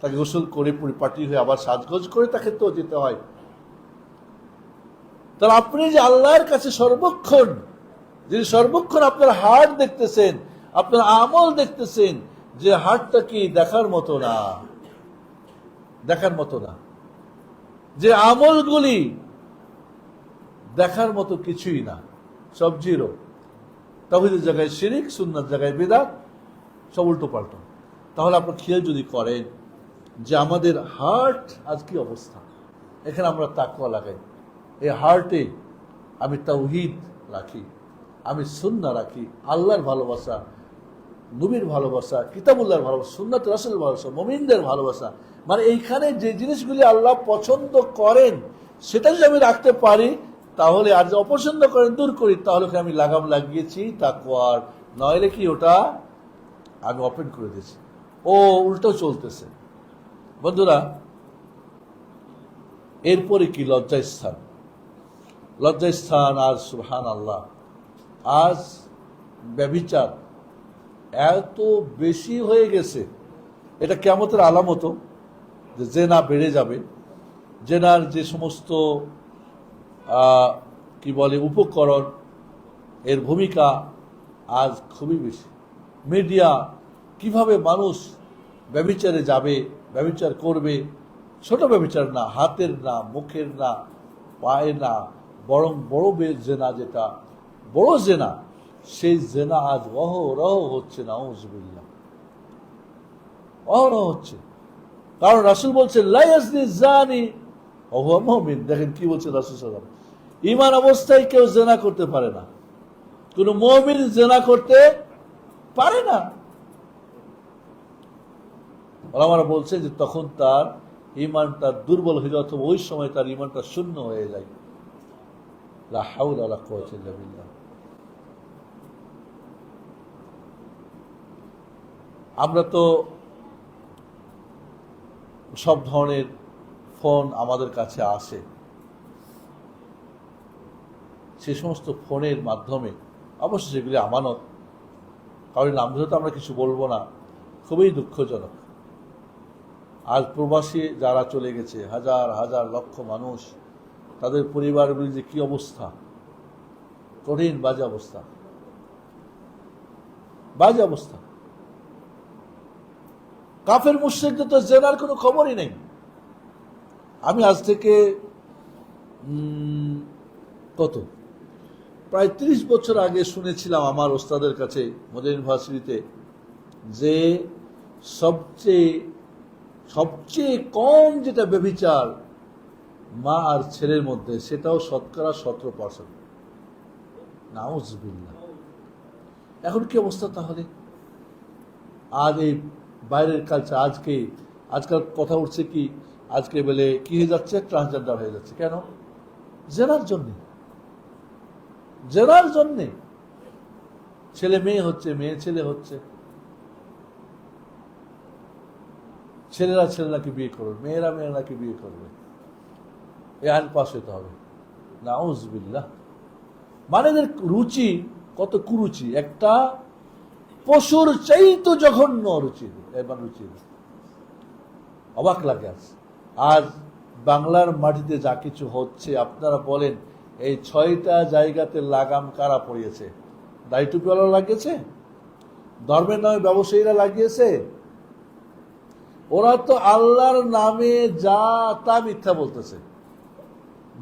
তাকে গোসল করে পরিপাটি হয়ে আবার সাজগোজ করে তাকে তো যেতে হয়। তাহলে আপনি যে আল্লাহর কাছে সর্বক্ষণ, যিনি সর্বক্ষণ আপনার হাট দেখতেছেন, আপনার আমল দেখতেছেন, যে হাটটা কি দেখার মতো না, দেখার মতো না, যে আমলগুলি দেখার মতো কিছুই না, সব জিরো। তাহিদের জায়গায় শিরিক সুন্নার জায়গায় বেদাত, সব উল্টো পাল্টো। তাহলে আপনার খেয়াল যদি করেন যে আমাদের হার্ট, আজ কি অবস্থা? এখানে আমরা তাকুয়া লাগাই। এই হার্টে আমি তাওহিদ রাখি, আমি সুন্না রাখি, আল্লাহর ভালোবাসা, নবীর ভালোবাসা, কিতাবুল্লাহর ভালোবাসা, সুন্নাত রাসুলের ভালোবাসা, মমিনদের ভালোবাসা। মানে এইখানে যে জিনিসগুলি আল্লাহ পছন্দ করেন, সেটা যদি আমি রাখতে পারি তাহলে আর অপছন্দ করেন, দূর করি। তাহলে আমি লাগাম লাগিয়েছি তাকুয়ার নইলে কি ওটা আমি ওপেন করে দিয়েছি। ও, উল্টো চলতেছে। বন্ধুরা, এরপরে কি লজ্জাস্থান? লজ্জাস্থান আজ সুহান আল্লাহ আজ ব্যবিচার এত বেশি হয়ে গেছে। এটা কেমতের আলামত, যে জেনা বেড়ে যাবে। জেনার যে সমস্ত কি বলে, উপকরণ, এর ভূমিকা আজ খুবই বেশি। মিডিয়া কীভাবে মানুষ ব্যবিচারে যাবে, ব্যবিচার করবে, ছোট ব্যবিচার না, হাতের না, মুখের না, পায়ের না, বরং বড় জেনা যেটা, বড় জেনা, সেই জেনা আজ অহরহ হচ্ছে না উজবিল্লা অহরহ হচ্ছে। কারণ রাসুল বলছেন লাইয়াসনি জানি অহুয়া মহমিন দেখেন কি বলছে রাসুল সাল্লাম ইমান অবস্থায় কেউ জেনা করতে পারে না। কোন মহমিন জেনা করতে পারে না। ওলামারা বলছে যে তখন তার ইমানটা দুর্বল হয়ে যায় অথবা ওই সময় তার ইমানটা শূন্য হয়ে যায়। আমরা তো সব ধরনের ফোন আমাদের কাছে আসে। সে সমস্ত ফোনের মাধ্যমে অবশ্য সেগুলি আমানত। কারণ নাম ধরে তো আমরা কিছু বলব না। খুবই দুঃখজনক। আজ প্রবাসী যারা চলে গেছে, হাজার হাজার লক্ষ মানুষ, তাদের পরিবারগুলি যে কি অবস্থা? কঠিন, বাজে অবস্থা। বাজে অবস্থা। কাফের মুশ্রিকদের তো জেনার কোনো খবরই নেই। আমি আজ থেকে কত? প্রায় ত্রিশ বছর আগে শুনেছিলাম আমার ওস্তাদের কাছে মোদের ইউনিভার্সিটিতে, যে সবচেয়ে সবচেয়ে কম যেটা বেবিচার মা আর ছেলের মধ্যে, সেটাও শতকরা সতেরো পার্সেন্ট নাউজবিল্লা এখন কি অবস্থা তাহলে? আজ এই বাইরের কালচার আজকে, আজকাল কথা উঠছে কি আজকে বলে কি হয়ে যাচ্ছে? ট্রান্সজেন্ডার হয়ে যাচ্ছে। কেন? জেনার জন্যে। জেনার জন্যে। ছেলে মেয়ে হচ্ছে, মেয়ে ছেলে হচ্ছে। ছেলেরা ছেলেরাকে বিয়ে করবে, মেয়েরা মেয়েরাকে বিয়ে করবে। এ আইন পাশ হতে হবে। নাউজবিল্লাহ। মানে রুচি কত কুরুচি? একটা পশুর চাইতো জঘন্য রুচি। এবার রুচি। অবাক লাগে আজ। আজ বাংলার মাটিতে যা কিছু হচ্ছে, আপনারা বলেন, এই ছয়টা জায়গাতে লাগাম কারা পড়িয়েছে? টুপিওয়ালা লাগিয়েছে? ধর্মের নামে ব্যবসায়ীরা লাগিয়েছে? ওরা তো আল্লাহর নামে যা তা মিথ্যা বলতেছে।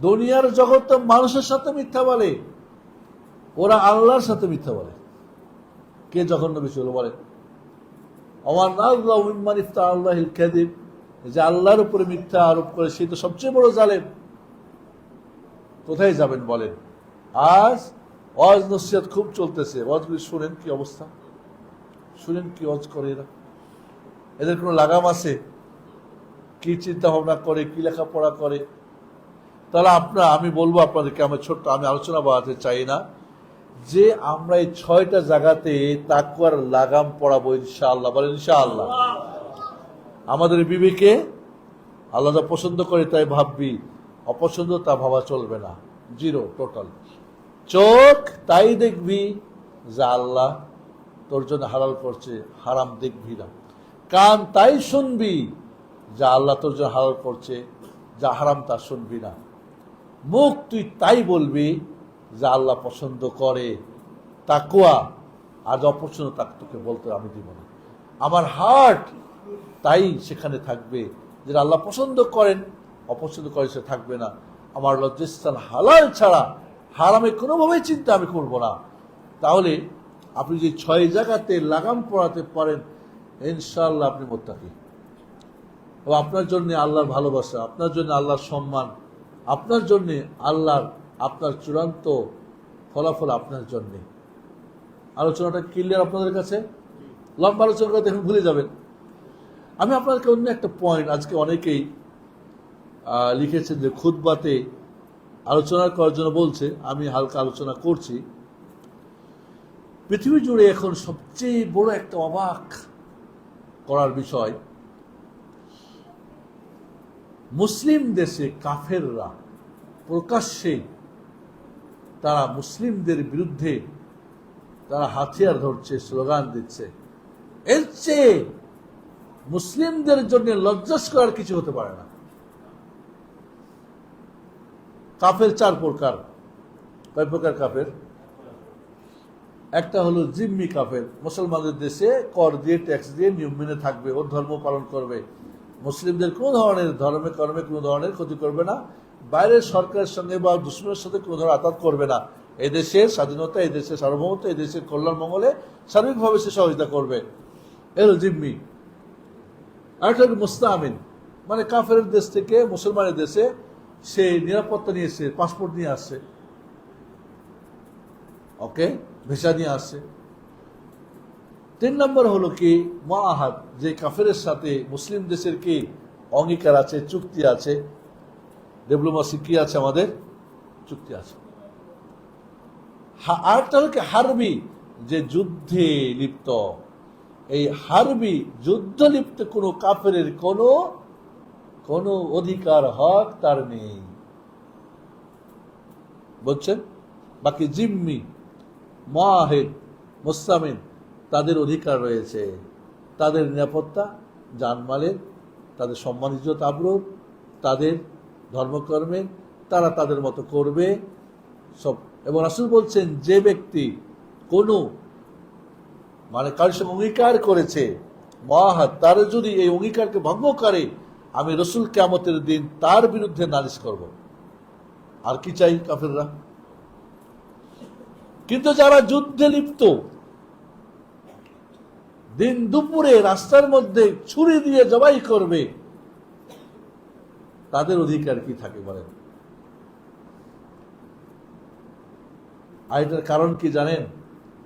দুনিয়ার জগৎ তো মানুষের সাথে মিথ্যা বলে। ওরা আল্লাহর সাথে মিথ্যা বলে। কে জঘন্য বিষয় বলে? আমার নাউমান ইফতা আল্লাহ কাদিব যে আল্লাহর উপরে মিথ্যা আরোপ করে সে তো সবচেয়ে বড় জালেম। কোথায় যাবেন বলেন? আজ ওয়াজ নসিহত খুব চলতেছে। ওয়াজগুলি শুনেন কি অবস্থা? শুনেন কি ওয়াজ করে এরা? এদের কোনো লাগাম আছে? কি চিন্তা ভাবনা করে, কি লেখাপড়া করে? তাহলে আপনার, আমি বলব আপনাদেরকে, আমার ছোট্ট, আমি আলোচনা বাড়াতে চাই না। যে আমরা এই ছয়টা জায়গাতে তাকুয়ার লাগাম পড়াবো ইনশাআল্লাহ, বলেন ইনশাআল্লাহ। আমাদের বিবেকে আল্লাহ যা পছন্দ করে তাই ভাববি, অপছন্দ তা ভাবা চলবে না। জিরো টোটাল চোখ তাই দেখবি যা আল্লাহ তোর জন্য হালাল করছে, হারাম দেখবি না। কান তাই শুনবি যা আল্লাহ তোর জন্য হালাল করছে, যা হারাম তা শুনবি না। মুখ তুই তাই বলবি যা আল্লাহ পছন্দ করে। তাকুয়া যা অপছন্দ তাকে তোকে বলতে আমি দিব না। আমার হার্ট তাই সেখানে থাকবে। যেটা আল্লাহ পছন্দ করেন, অপছন্দ করে সে থাকবে না। আমার লজ্জাস্থান হালাল ছাড়া, হারামে কোনোভাবেই চিন্তা আমি করব না। তাহলে আপনি যে ছয় জায়গাতে লাগাম পড়াতে পারেন, ইনশাআল্লাহ আপনি মোত্তাকি। এবং আপনার জন্য আল্লাহর ভালোবাসা, আপনার জন্য আল্লাহর সম্মান, আপনার জন্যে আল্লাহর, আপনার চূড়ান্ত ফলাফল আপনার জন্যে। আলোচনাটা ক্লিয়ার আপনাদের কাছে? লম্বা আলোচনা দেখুন, ভুলে যাবেন। আমি আপনাদেরকে অন্য একটা পয়েন্ট আজকে অনেকেই লিখেছেন যে খুদবাতে আলোচনা করার জন্য বলছে, আমি হালকা আলোচনা করছি। পৃথিবী জুড়ে এখন সবচেয়ে বড় একটা অবাক করার বিষয়, মুসলিম দেশে কাফেররা প্রকাশ্যে তারা মুসলিমদের বিরুদ্ধে তারা হাতিয়ার ধরছে, স্লোগান দিচ্ছে। এর চেয়ে মুসলিমদের জন্য লজ্জাস করার কিছু হতে পারে না। কাফের চার প্রকার। কয় প্রকার কাফের? একটা হলো জিম্মি কাফের। মুসলমানদের দেশে কর দিয়ে, ট্যাক্স দিয়ে নিয়ম মেনে থাকবে, ওর ধর্ম পালন করবে। মুসলিমদের কোনো ধরনের ধর্মে, কর্মে কোনো ধরনের ক্ষতি করবে না। বাইরের সরকারের সঙ্গে বা দুশ্মনের সাথে কোনো ধরনের আঘাত করবে না। এই দেশের স্বাধীনতা, এই দেশের সার্বভৌমত্ব, এই দেশের কল্যাণ মঙ্গলে সার্বিকভাবে সে সহযোগিতা করবে। এলো জিম্মি। আরেকটা মুস্তামিন। মানে কাফের দেশ থেকে মুসলমানের দেশে সে নিরাপত্তা নিয়ে পাসপোর্ট নিয়ে আসছে ওকে? ভিসা নিয়ে আসছে তিন নম্বর হলো কি? মাহাদ যে কাফের সাথে মুসলিম দেশের কি অঙ্গীকার আছে, চুক্তি আছে? ডিপ্লোমাসি কি আছে আমাদের? চুক্তি আছে। আরেকটা হলো কি? হারবি, যে যুদ্ধে লিপ্ত। এই হারবি যুদ্ধ লিপ্ত কোনো কাফের কোনো কোনো অধিকার হক তার নেই। বলছেন, বাকি জিম্মি মাহেদ মুস্তামিন তাদের অধিকার রয়েছে। তাদের নিরাপত্তা, জানমালের, তাদের সম্মান, ইজ্জত আবরুর তাদের ধর্মকর্মে, তারা তাদের মতো করবে। সব, এবং রাসুল বলছেন, যে ব্যক্তি কোনো মানে সঙ্গে অঙ্গীকার করেছে। মহাহাত তার যদি এই অঙ্গীকারকে ভঙ্গ করে, আমি রসুল কেমতের দিন তার বিরুদ্ধে নালিশ করব। আর কি চাই কাফেররা? কিন্তু যারা যুদ্ধে লিপ্ত, দিন দুপুরে রাস্তার মধ্যে ছুরি দিয়ে জবাই করবে, তাদের অধিকার কি থাকে বলেন? আর এটার কারণ কি জানেন?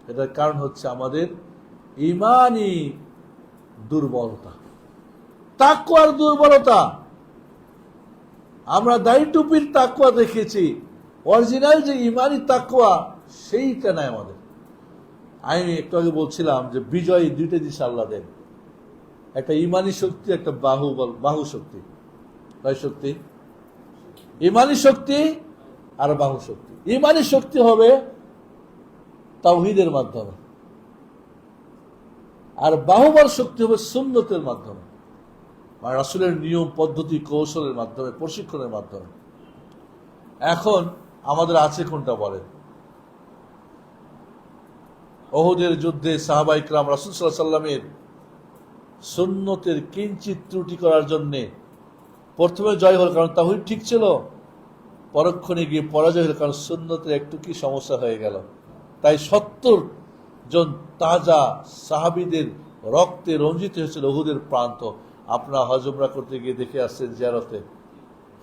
এটার কারণ হচ্ছে আমাদের ইমানই দুর্বলতা। তাকুয়ার দুর্বলতা। আমরা দাড়ি টুপির তাকুয়া দেখেছি। অরিজিনাল যে ইমানি তাকুয়া সেইটা নাই আমাদের। আমি একটু আগে বলছিলাম যে বিজয় দুইটা জিনিস আল্লাহ দেন। একটা ইমানি শক্তি, একটা বাহু বাহু শক্তি। কয় শক্তি? ইমানি শক্তি আর বাহু শক্তি। ইমানি শক্তি হবে তাওহিদের মাধ্যমে। আর বাহুবল শক্তি হবে সুন্নতের মাধ্যমে। মানে রাসুলের নিয়ম, পদ্ধতি, কৌশলের মাধ্যমে, প্রশিক্ষণের মাধ্যমে। এখন আমাদের আছে কোনটা বলেন? ওহুদের যুদ্ধে সাহাবাইকরাম রাসুল সাল্লাহ সাল্লামের সুন্নতের কিঞ্চিত ত্রুটি করার জন্যে প্রথমে জয় হল, কারণ তাহুই ঠিক ছিল। পরক্ষণে গিয়ে পরাজয় হল, কারণ সুন্নতের একটু কি সমস্যা হয়ে গেল। তাই সত্তর জন তাজা সাহাবিদের রক্তে রঞ্জিত হয়েছিল ওহুদের প্রান্ত। আপনারা হজমরা করতে গিয়ে দেখে আসছেন জিয়ারতে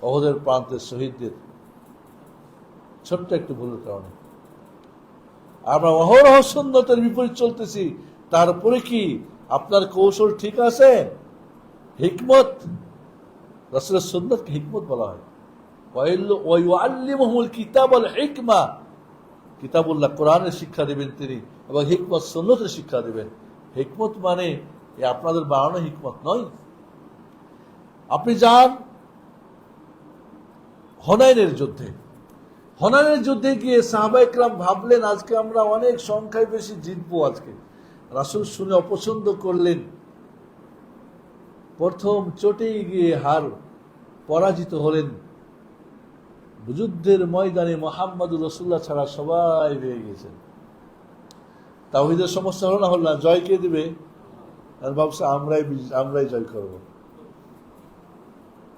ওহুদের প্রান্তের শহীদদের। ছোট্ট একটু ভুলের কারণে। আমরা অহরহ সুন্নতের বিপরীত চলতেছি। তারপরে কি আপনার কৌশল ঠিক আছে? হিকমত। রসুলের সুন্নতকে হিকমত বলা হয়। কিতাব কিতাবুল্লাহ কোরআনের শিক্ষা দেবেন তিনি। এবং হিকমত সুন্নতের শিক্ষা দেবেন। হিকমত মানে আপনাদের বানানো হিকমত নয়। আপনি যান হনাইনের যুদ্ধে। হনানের যুদ্ধে গিয়ে সাহাবা ইকরাম ভাবলেন, আজকে আমরা অনেক সংখ্যায় বেশি জিতবো আজকে। রাসূল শুনে অপছন্দ করলেন। প্রথম চোটেই গিয়ে হার পরাজিত হলেন। যুদ্ধের ময়দানে মোহাম্মদুর রসুল্লাহ ছাড়া সবাই পেয়ে গেছেন। তাওহিদের সমস্যা হলো না হল না, জয় কে দিবে? আর ভাবছে আমরাই আমরাই জয় করব।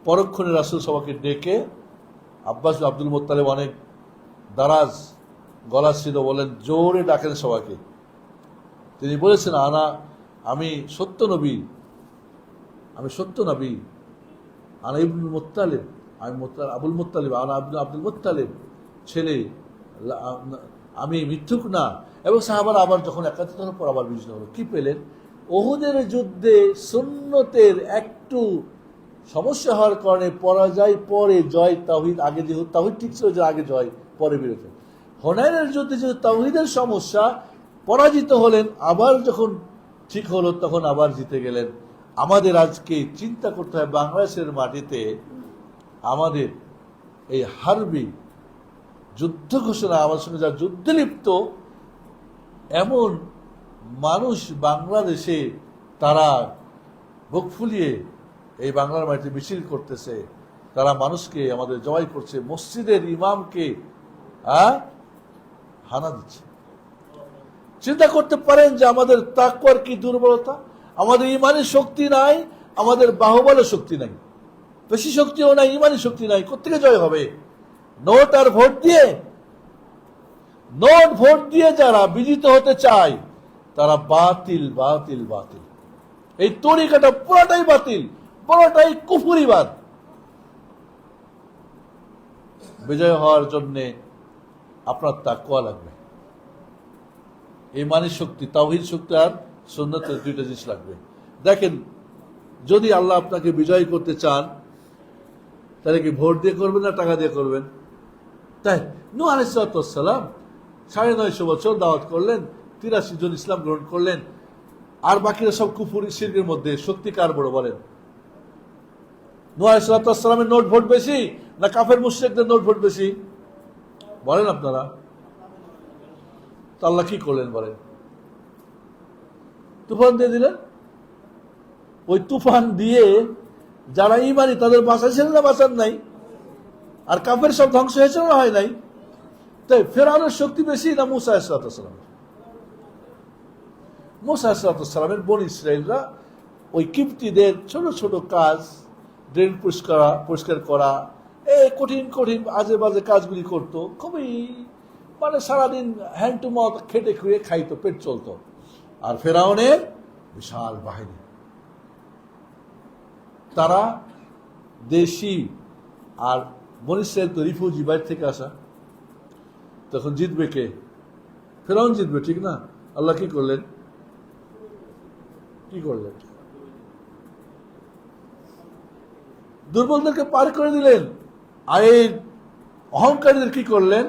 পরক্ষণে রাসুল সবাইকে ডেকে আব্বাস আব্দুল মোত্তালেব অনেক দারাজ গলা ছিল, বলেন, জোরে ডাকেন সবাইকে। তিনি বলেছেন, আনা, আমি সত্য নবী, আমি সত্য নবী। আনা ইবনুল মোত্তালেব, আমি আবুল মোত্তালেব, আনা আব্দুল আব্দুল মোত্তালেব ছেলে। আমি মিথ্যুক না এবং সাহাবার আবার যখন একাত্রিত হলো, পর আবার বিজয় হলো। কি পেলেন? ওহুদের যুদ্ধে সুন্নতের একটু সমস্যা হওয়ার কারণে পরাজয় পরে জয় তাহিদ আগে যেহেতু তাহিদ ঠিক ছিল যে আগে জয় পরে বেরোতে। হনায়নের যুদ্ধে যেহেতু তাহিদের সমস্যা, পরাজিত হলেন, আবার যখন ঠিক হলো তখন আবার জিতে গেলেন। আমাদের আজকে চিন্তা করতে হয়, বাংলাদেশের মাটিতে আমাদের এই হারবি যুদ্ধ ঘোষণা আমার সঙ্গে যা যুদ্ধে লিপ্ত এমন মানুষ বাংলাদেশে তারা বুক ফুলিয়ে এই বাংলার মাটিতে মিছিল করতেছে। তারা মানুষকে আমাদের জবাই করছে। মসজিদের ইমামকে? হানা দিচ্ছে। চিন্তা করতে পারেন যে আমাদের তাকওয়ার কি দুর্বলতা? আমাদের ইমানের শক্তি নাই, আমাদের বাহুবলের শক্তি নাই। বেশি শক্তিও নাই, ইমানের শক্তি নাই। কোথেকে জয় হবে? নোট আর ভোট দিয়ে নোট ভোট দিয়ে যারা বিজিত হতে চায়, তারা বাতিল বাতিল বাতিল। এই তরিকাটা পুরোটাই বাতিল, পুরোটাই কুফুরিবাদ। বিজয় হওয়ার জন্য আপনার তাকুয়া লাগবে। ইমানের শক্তি, তাওহিদ শক্তি আর সুন্নতের দুইটা জিনিস লাগবে। দেখেন, যদি আল্লাহ আপনাকে বিজয় করতে চান, তাহলে কি ভোট দিয়ে করবেন না টাকা দিয়ে করবেন? তাই নু আলিসালাম সাড়ে নয়শো বছর দাওয়াত করলেন, তিরাশি জন ইসলাম গ্রহণ করলেন, আর বাকিরা সব কুফুরি শির্কের মধ্যে শক্তি কার বড় বলেন। নু আলিসালামের নোট ভোট বেশি না কাফের মুশ্রিকদের নোট ভোট বেশি? বলেন আপনারা। আল্লাহ কি করলেন বলেন? তুফান দিয়ে দিলেন? ওই তুফান দিয়ে যারা ইমানি তাদের বাঁচাইছিল না বাঁচান নাই? আর কাফের সব ধ্বংস হয়েছিল না হয় নাই? তাই ফেরানোর শক্তি বেশি না মুসা ইসলাতাম মুসা ইসলাতামের বোন ইসরায়েলরা ওই কিপ্তিদের ছোট ছোট কাজ, ড্রেন পরিষ্কার পরিষ্কার করা, এই কঠিন কঠিন আজে বাজে কাজগুলি করতো, খুবই মানে সারাদিন হ্যান্ড টু মাউথ খেটে খুঁয়ে খাইতো, পেট চলতো। আর ফেরাউনের বিশাল বাহিনী। তারা দেশি আর মনীষের তো রিফিউজি বাইরে থেকে আসা। তখন জিতবে কে? ফেরাউন জিতবে, ঠিক না? আল্লাহ কি করলেন? কি করলেন? দুর্বলদেরকে পার করে দিলেন। আর এই অহংকারীদের কি করলেন?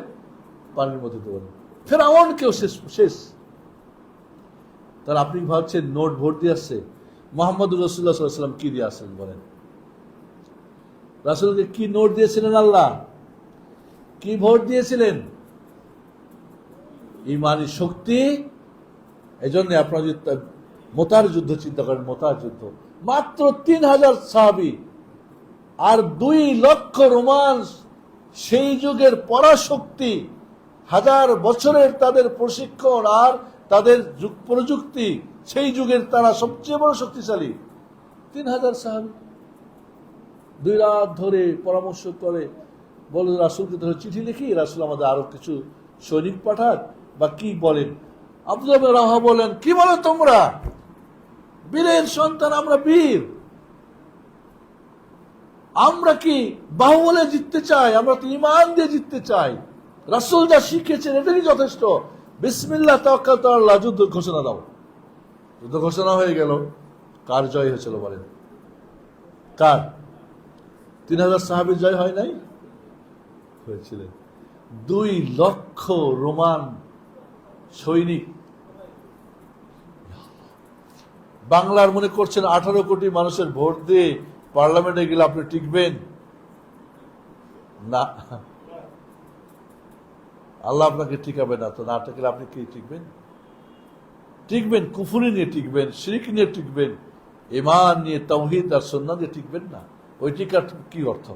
পানির মধ্যে দেবেন ফেরাউন কেউ শেষ শেষ। তার আপনি ভাবছেন, নোট ভোট দিয়ে আসছে? মোহাম্মদ রসুল্লাহ সাল্লাম কি দিয়ে আসেন বলেন? রাসুলকে কি নোট দিয়েছিলেন আল্লাহ? কি ভোট দিয়েছিলেন? ইমানি শক্তি এই জন্য আপনারা যদি মোতার যুদ্ধ চিন্তা করেন, মোতার যুদ্ধ। মাত্র তিন হাজার সাহাবি আর দুই লক্ষ রোমান্স সেই যুগের পরাশক্তি, হাজার বছরের তাদের প্রশিক্ষণ আর তাদের যুগ প্রযুক্তি, সেই যুগের তারা সবচেয়ে বড় শক্তিশালী। তিন হাজার সাহাবি। দুই রাত ধরে পরামর্শ করে বলে, রাসুলকে ধরে চিঠি লিখি, রাসুল আমাদের আরও কিছু সৈনিক পাঠাক বা কি বলেন? আব্দুল রাহা বলেন, কি বলো তোমরা? বীরের সন্তান আমরা বীর। আমরা কি বাহুবলে জিততে চাই? আমরা তো ইমান দিয়ে জিততে চাই। রাসুল যা শিখেছেন এটাই যথেষ্ট। বিসমিল্লাহ, তাওয়াক্কাল আল্লাহ যুদ্ধ ঘোষণা দাও। যুদ্ধ ঘোষণা হয়ে গেল। কার জয় হয়েছিল বলেন? কার? তিন হাজার সাহাবির জয় হয় নাই? হয়েছিলেন দুই লক্ষ রোমান সৈনিক। বাংলার মনে করছেন আঠারো কোটি মানুষের ভোট দিয়ে পার্লামেন্টে গেলে আপনি টিকবেন? না। আল্লাহ আপনাকে টিকাবে না, তো না টিকলে আপনি কি টিকবেন? টিকবেন, কুফুরি নিয়ে টিকবেন, শিরিক নিয়ে টিকবেন ইমান নিয়ে তৌহিদ আর সন্না দিয়ে টিকবেন না। ওই টিকার কি অর্থ?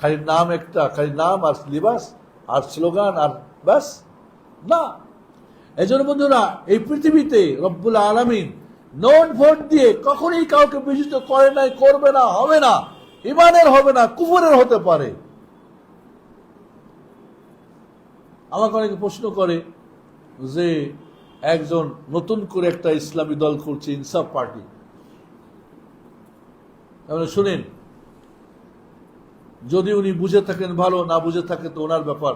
খালি নাম একটা, খালি নাম আর লিবাস আর স্লোগান আর ব্যাস? না। এই জন্য বন্ধুরা, এই পৃথিবীতে রব্বুল আলমিন নোট ভোট দিয়ে কখনই কাউকে বিজিত করে নাই, করবে না, হবে না, ইমানের হবে না, কুফুরের হতে পারে। আমাকে অনেকে প্রশ্ন করে যে, একজন নতুন করে একটা ইসলামী দল করছে, ইনসাফ পার্টি। শুনেন, যদি উনি বুঝে থাকেন ভালো, না বুঝে থাকে তো ওনার ব্যাপার।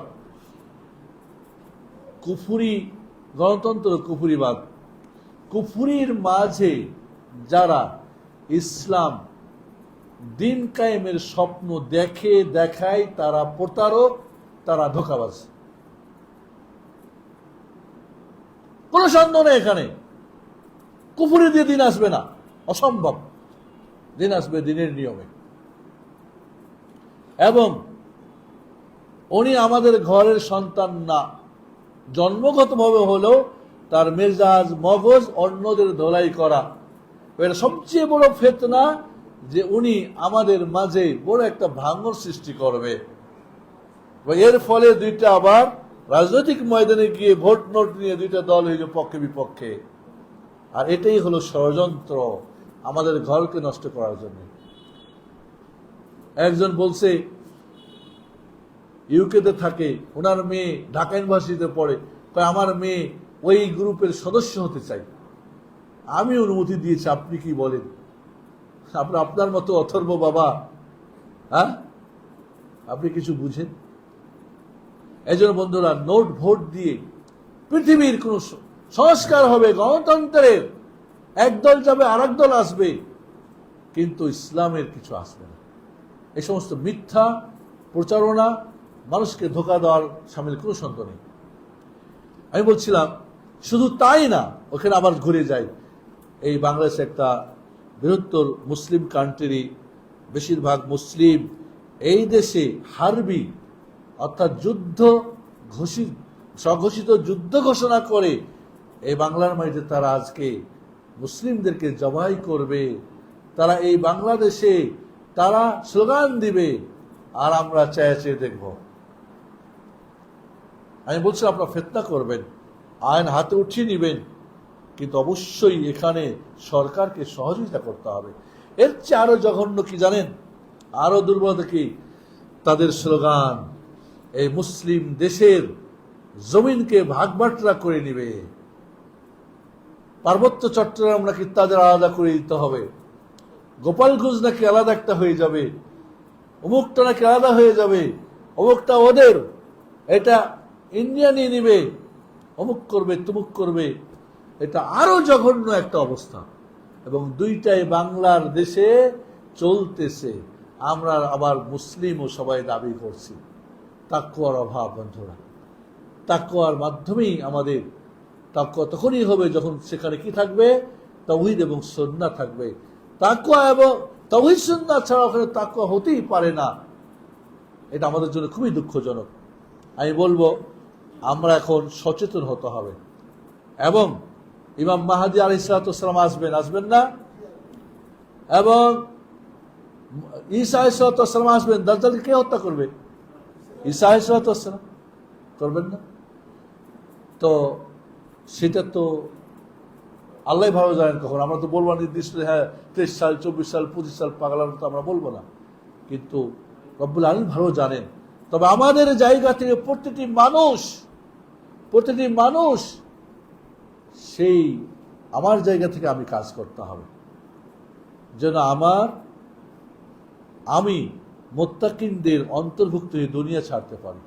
কুফুরি গণতন্ত্র কুফুরিবাদ কুফুরির মাঝে যারা ইসলাম দিন কায়েমের স্বপ্ন দেখে, দেখায়, তারা প্রতারক, তারা ধোকাবাজ। কোনো সন্দেহ নেই এখানে। কুফুরি দিয়ে দিন আসবে না। অসম্ভব। দিন আসবে দিনের নিয়মে। এবং উনি আমাদের ঘরের সন্তান না। জন্মগতভাবে হলেও তার মেজাজ, মগজ অন্যদের ধোলাই করা। এর সবচেয়ে বড় ফেতনা যে উনি আমাদের মাঝে বড় একটা ভাঙর সৃষ্টি করবে। এর ফলে দুইটা আবার রাজনৈতিক ময়দানে গিয়ে ভোট নোট নিয়ে দুইটা দল হয়ে যাবে পক্ষে বিপক্ষে। আর এটাই হলো ষড়যন্ত্র আমাদের ঘরকে নষ্ট করার জন্য। একজন বলছে ইউকেতে থাকে, ওনার মেয়ে ঢাকা ইউনিভার্সিটিতে পড়ে কয় আমার মেয়ে ওই গ্রুপের সদস্য হতে চাই। আমি অনুমতি দিয়েছি, আপনি কি বলেন? আপনি, আপনার মতো অথর্ব বাবা হ্যাঁ? আপনি কিছু বুঝেন? এই জন্য বন্ধুরা, নোট ভোট দিয়ে পৃথিবীর কোন সংস্কার হবে, গণতন্ত্রের একদল যাবে আর দল আসবে, কিন্তু ইসলামের কিছু আসবে না। এই সমস্ত মিথ্যা প্রচারণা মানুষকে ধোকা দেওয়ার সামিল কোনো সন্দেহ নেই। আমি বলছিলাম, শুধু তাই না, ওখানে আবার ঘুরে যাই। এই বাংলাদেশ একটা বৃহত্তর মুসলিম কান্ট্রি বেশিরভাগ মুসলিম। এই দেশে হারবি, অর্থাৎ যুদ্ধ ঘোষিত, স্বঘোষিত যুদ্ধ ঘোষণা করে, এই বাংলার মাটিতে তারা আজকে মুসলিমদেরকে জবাই করবে। তারা এই বাংলাদেশে তারা স্লোগান দিবে, আর আমরা চেয়ে চেয়ে দেখব। আমি বলছি আপনারা ফেতনা করবেন, আইন হাতে উঠিয়ে নেবেন, কিন্তু অবশ্যই এখানে সরকারকে সহযোগিতা করতে হবে। এর চেয়ে আরও জঘন্য কি জানেন? আরও দুর্বলতা কি? তাদের স্লোগান, এই মুসলিম দেশের জমিনকে ভাগবাটরা করে নিবে। পার্বত্য চট্টগ্রাম নাকি তাদের আলাদা করে দিতে হবে। গোপালগঞ্জ নাকি আলাদা একটা হয়ে যাবে। অমুকটা নাকি আলাদা হয়ে যাবে। অমুকটা ওদের। এটা ইন্ডিয়া নিয়ে নিবে, অমুক করবে, তুমুক করবে, এটা আরও জঘন্য একটা অবস্থা। এবং দুইটাই বাংলার দেশে চলতেছে। আমরা আবার মুসলিমও সবাই দাবি করছি। তাকুয়ার অভাব, বন্ধুরা। তাকুয়ার মাধ্যমেই আমাদের তাকুয়া তখনই হবে যখন সেখানে কি থাকবে? তৌহিদ এবং সন্না থাকবে। তাকুয়া এবং তৌহিদ সন্না ছাড়া ওখানে তাকুয়া হতেই পারে না। এটা আমাদের জন্য খুবই দুঃখজনক। আমি বলব আমরা এখন সচেতন হতে হবে। এবং ইমাম মাহাদি আলি সালাতাম আসবেন আসবেন না? এবং ঈসা আলাইসালাম আসবেন, দাজ্জালকে কে হত্যা করবে? ঈসা আলাইসালাম করবেন না? তো সেটা তো আল্লাহ ভালো জানেন কখন। আমরা তো বলব নির্দিষ্ট হ্যাঁ তেইশ সাল, চব্বিশ সাল, পঁচিশ সাল পাগলার তো আমরা বলব না। কিন্তু রব্বুল আলম ভালো জানেন। তবে আমাদের জায়গা থেকে প্রতিটি মানুষ প্রতিটি মানুষ সেই আমার জায়গা থেকে আমি কাজ করতে হবে। যেন আমার, আমি মোত্তাকিনদের অন্তর্ভুক্ত হয়ে দুনিয়া ছাড়তে পারি।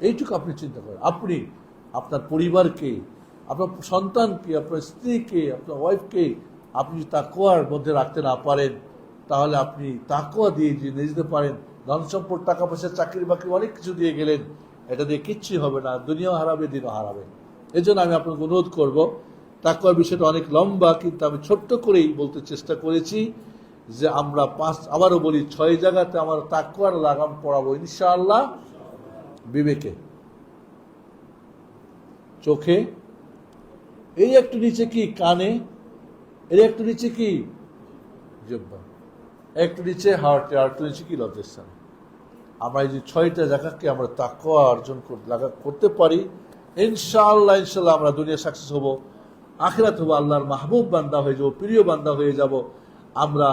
এইটুকু আপনি চিন্তা করেন। আপনি আপনার পরিবারকে, আপনার সন্তানকে, আপনার স্ত্রীকে, আপনার ওয়াইফকে আপনি যদি তাকোয়ার মধ্যে রাখতে না পারেন, তাহলে আপনি তাকোয়া দিয়ে যে নিয়ে যেতে পারেন ধন সম্পদ টাকা পয়সা চাকরি বাকরি অনেক কিছু দিয়ে গেলেন। এটা দিয়ে কিচ্ছুই হবে না, দুনিয়াও হারাবে, দিনও হারাবে। এই জন্য আমি আপনাকে অনুরোধ করব তাকুয়ার বিষয়টা অনেক লম্বা, কিন্তু আমি ছোট্ট করেই বলতে চেষ্টা করেছি যে আমরা পাঁচ, আবারও বলি, ছয় জায়গাতে আমার তাকুয়ার লাগাম পড়াবো ইনশাআল্লাহ। বিবেকে, চোখে, এই একটু নিচে কি, কানে এর একটু নিচে কি, জব্বা, একটু নিচে হার্টে, আর একটু নিচে কি লজ্জাস্থান আমরা এই যে ছয়টা জায়গাকে আমরা তাকুয়া অর্জন করতে পারি, ইনশাআল্লাহ ইনশাল্লাহ আমরা দুনিয়া সাকসেস হব, আখিরাত হব, আল্লাহর মাহবুব বান্দা হয়ে যাব, প্রিয় বান্দা হয়ে যাব, আমরা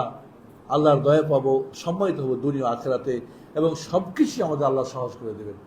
আল্লাহর দয়া পাবো, সম্মানিত হব দুনিয়া আখেরাতে এবং সব কিছুই আমাদের আল্লাহ সহজ করে দেবেন।